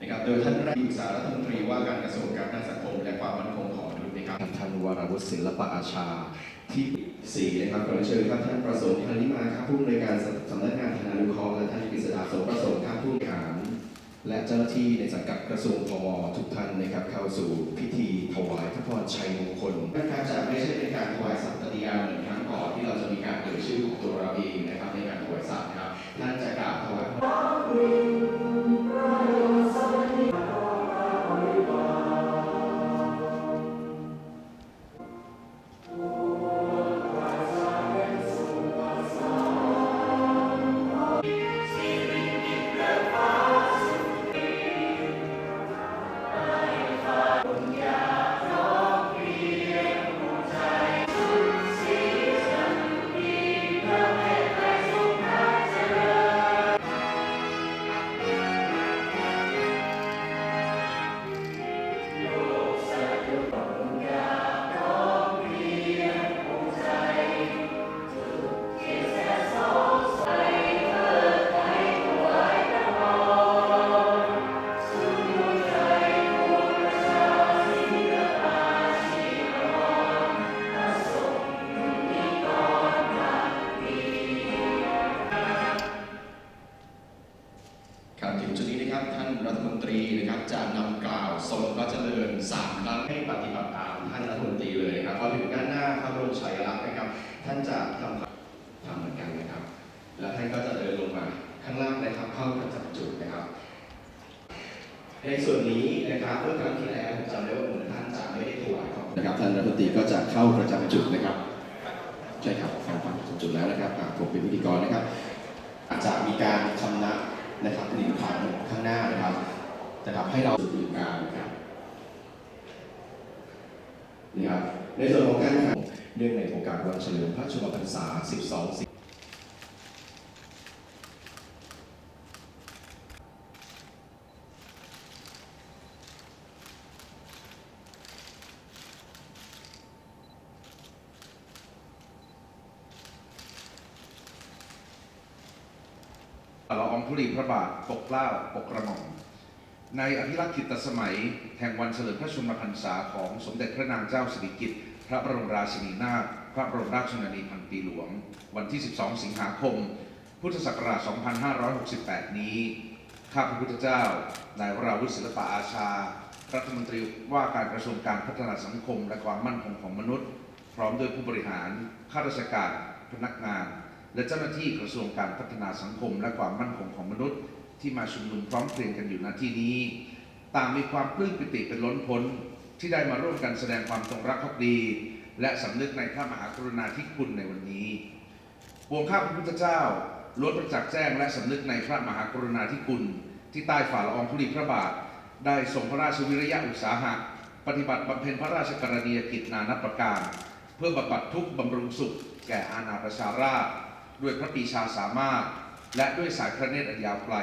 นะครับโดยท่านรัฐมนตรีรัฐมนตรีว่าการกระทรวงการพัฒนาสังคม และความมั่นคงของมนุษย์นะครับท่านวรวุฒิศิลปะอาชาที่สี่นะครับขอเชิญครับท่านประสงค์พันธิมาครับผู้อำนวยการสำนักงานธนานุเคราะห์และท่านกฤษดาสมประสงค์ครับผู้บริหารและเจ้าหน้าที่ในสังกัดกระทรวงพมทุกท่านนะครับเข้าสู่พิธีถวายพระพรชัยมงคลนะครับจะไม่ใช่เป็นการถวายสัตย์ปฏิญาเหมือนครั้งก่อนที่เราจะมีการเอ่ยชื่อของตัวเราเองนะครับในการถวายสัตย์นะครับท่านจะกราบถวาย ท่านจะทำทำเหมือนกันนะครับ แล้วท่านก็จะเดินลงมาข้างล่างนะครับเข้าประจำจุดนะครับ ในส่วนนี้นะครับเมื่อครั้งที่แล้วผมจำได้ว่าเหมือนท่านจะไม่ได้ถวายของนะครับท่านรัฐมนตรีก็จะเข้าประจำจุดนะครับใช่ครับเข้าประจำจุดแล้วนะครับผมเป็นพิธีกรนะครับ อาจจะมีการชำนะนะครับหนึ่งครั้งข้างหน้านะครับนะครับให้เราสื่อการนะครับนี่ครับในส่วนของการแข่ง เนื่องในโอกาสวันเฉลิมพระชนมพรรษา 12สิงละอองธุลีพระบาทปกเกล้าปกกระหม่อมในอภิรักษ์กิตสมัยแห่งวันเฉลิมพระชนมพรรษาของสมเด็จพระนางเจ้าสิริกิติ์ ระบรมราชินีนาถพระบรมราชชนนีพันปีหลวง วันที่ 12 สิงหาคม พุทธศักราช 2568 นี้ ข้าพระพุทธเจ้า นายวราวุฒิศิลปะอาชา รัฐมนตรีว่าการกระทรวงการพัฒนาสังคม และความมั่นคงของมนุษย์ พร้อมด้วยผู้บริหาร ข้าราชการ พนักงาน และเจ้าหน้าที่กระทรวงการพัฒนาสังคม และความมั่นคงของมนุษย์ ที่มาชุมนุมพร้อมเพรียงกันอยู่ณที่นี้ ต่างมีความปลื้มปิติเป็นล้นพ้น ที่ได้มาร่วมกันแสดงความจงรักภักดี และสำนึกในพระมหากรุณาธิคุณในวันนี้ปวงข้าพระพุทธเจ้าล้วนประจักษ์แจ้งและสำนึกในพระมหากรุณาธิคุณ ที่ใต้ฝ่าละอองธุลีพระบาท ได้ทรงพระราชวิริยะอุตสาหะ ปฏิบัติบำเพ็ญพระราชกรณียกิจนานับประการ เพื่อบำบัดทุกข์บำรุงสุข แก่อาณาประชาราษฎร์ด้วยพระปีชาสามารถ และด้วยสายพระเนตรอันยาวไกล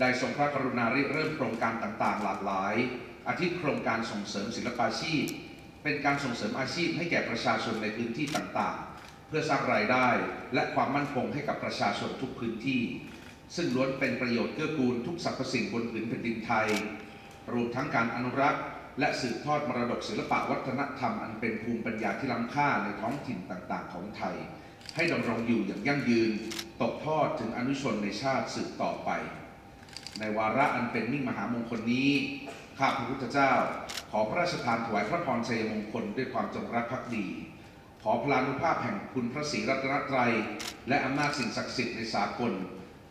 ได้ทรงพระกรุณาริเริ่มโครงการต่างๆ หลากหลาย อาทิโครงการส่งเสริมศิลปาชีพ เป็นการส่งเสริมอาชีพให้แก่ประชาชนในพื้นที่ต่างๆ เพื่อสร้างรายได้และความมั่นคงให้กับประชาชนทุกพื้นที่ ซึ่งล้วนเป็นประโยชน์เกื้อกูลทุกสรรพสิ่งบนผืนแผ่นดินไทย รวมทั้งการอนุรักษ์ และสืบทอดมรดกศิลปะวัฒนธรรมอันเป็นภูมิปัญญาที่ล้ำค่าในท้องถิ่นต่างๆ ของไทย ให้ดำรงอยู่อย่างยั่งยืน ตกทอดถึงอนุชนในชาติสืบต่อไป ในวาระอันเป็นมิ่งมหามงคลนี้ ข้าพระพุทธเจ้า ขอพระราชทานถวายพระพรชัยมงคลด้วยความจงรักภักดี ขอพลานุภาพแห่งคุณพระศรีรัตนตรัย และอำนาจสิ่งศักดิ์สิทธิ์ในสากล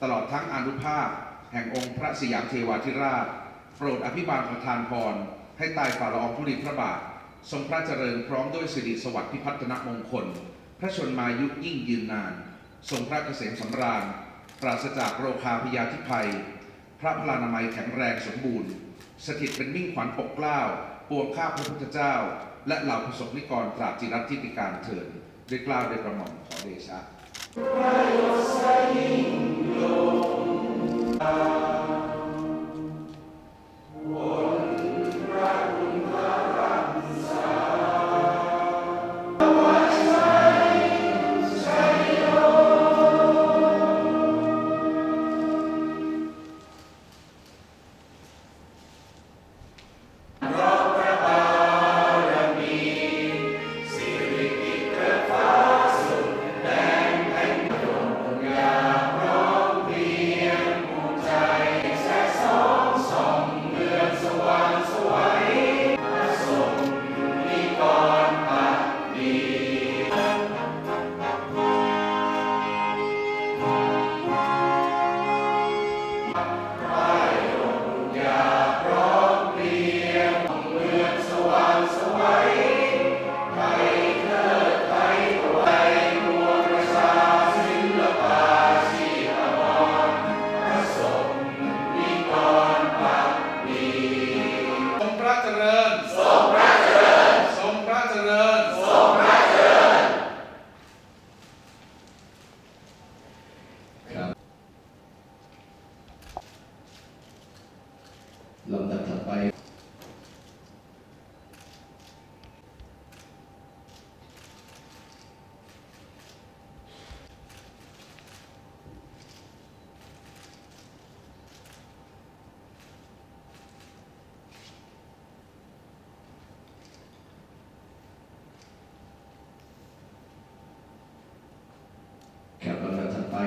ตลอดทั้งอนุภาพ แห่งองค์พระสยามเทวาธิราช โปรดอภิบาลประทานพร ให้ใต้ฝ่าละอองธุลีพระบาท ทรงพระเจริญพร้อมด้วยสิริสวัสดิ์พิพัฒนมงคล พระชนมายุยิ่งยืนนาน ทรงพระเกษมสำราญ ปราศจากโรคาพยาธิภัย ระพลานามัยแข็งแรงสมบูรณ์ สถิตเป็นมิ่งขวัญปกเกล้าปวงข้าพระพุทธเจ้า และเหล่าประสบนิกรตราบจิรัตทิติการเถิดด้วยกล้าวด้วยกระหม่อมขอเดชะข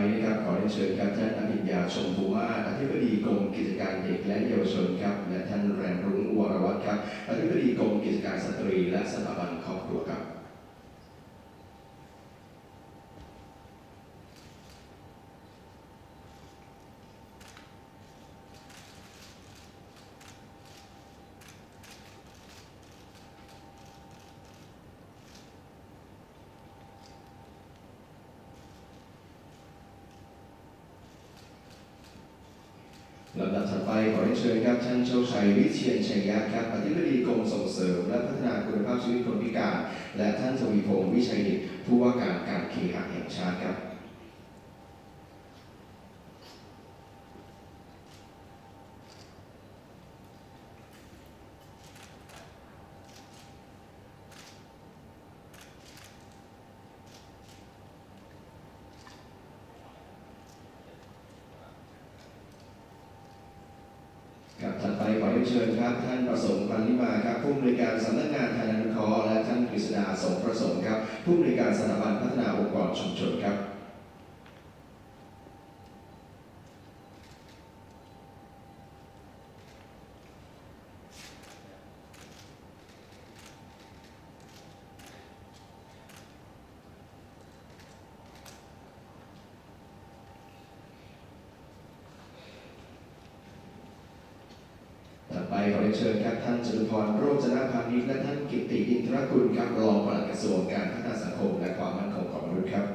นะครับ ขอเรียนเชิญครับท่านอภิญญาชมภูมาอธิบดีกรมกิจการเด็กและเยาวชนครับ และท่านแรมรุ่งวรวัตรครับ อธิบดีกรมกิจการสตรี และสถาบันครอบครัวครับ ลำดับถัดไปขอเรียนเชิญครับท่านโชคชัยวิเชียนชัยยะครับอธิบดีกรมส่งเสริม และพัฒนาคุณภาพชีวิตคนพิการ และท่านทวีพงศ์วิชัยดิตผู้ว่าการการเคหะแห่งชาติครับครับถัดไปขอ เชิญครับ ท่านประสงค์ปันนิมาครับผู้อำนวยการสำนักงานทานานุเคราะห์และท่านกฤษดาสงประสงค์ครับผู้อำนวยการสถาบันพัฒนาองค์กรชุมชนครับ ขอเรียนเชิญครับท่านจตุพรโรจนพานิชและท่านกิตติอินทรกุลครับรองปลัดกระทรวงการพัฒนาสังคมและความมั่นคงของมนุษย์ครับ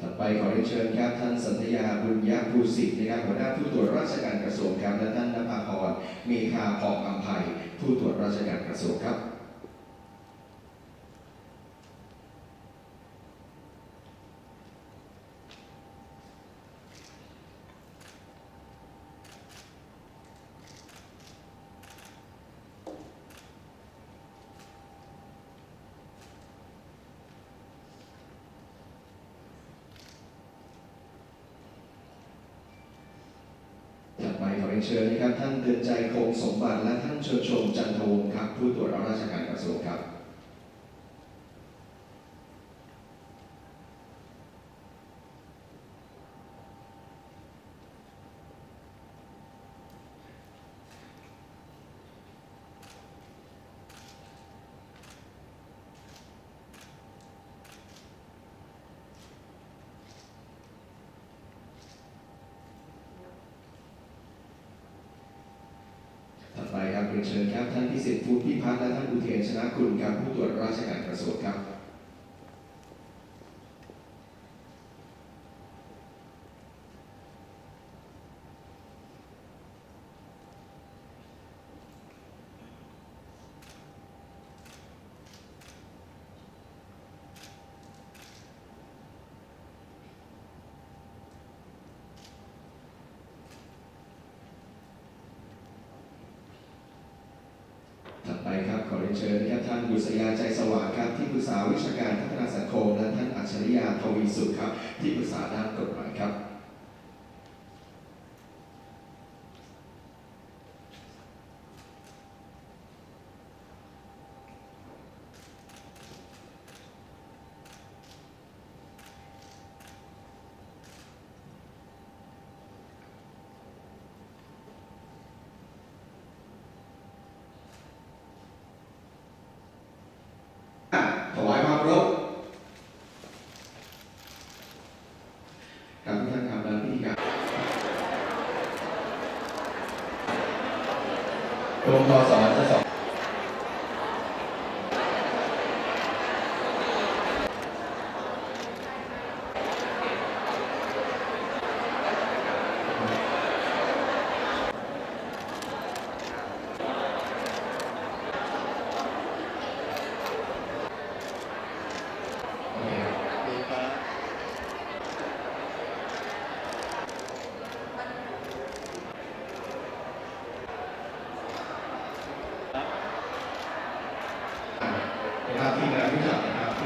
ต่อไป ขอเรียนเชิญครับท่านสัญญาบุญยภูสิทธิ์นะครับหัวหน้าผู้ตรวจราชการกระทรวงครับและท่านนภาพรเมฆาพอกอัมภัยผู้ตรวจราชการกระทรวงครับ ถัดไปขอเรีย นเชิญนะครับท่านเตือนใจคงสมบัติและท่านเชิญชมจันทวงศ์ครับผู้ตรวจราชการกระทรวงครับ ถัดไปครับเรีย นเชิญครับท่านพิสิทธิ์ภูพิพัฒน์และท่านอุเทนชนะคุณครับผู้ตรวจราชการกระทรวงครับ ถัดไปครับขอ เรียนเชิญครับท่านบุษยาใจสว่างครับที่ปรึกษาวิชาการพัฒนาสังคมและท่านอัจฉริยาทวีสุขครับที่ปรึกษาด้านกฎหมายครับ ถวายความเคารพครับทุกท่านครับและพิธีการกรมกส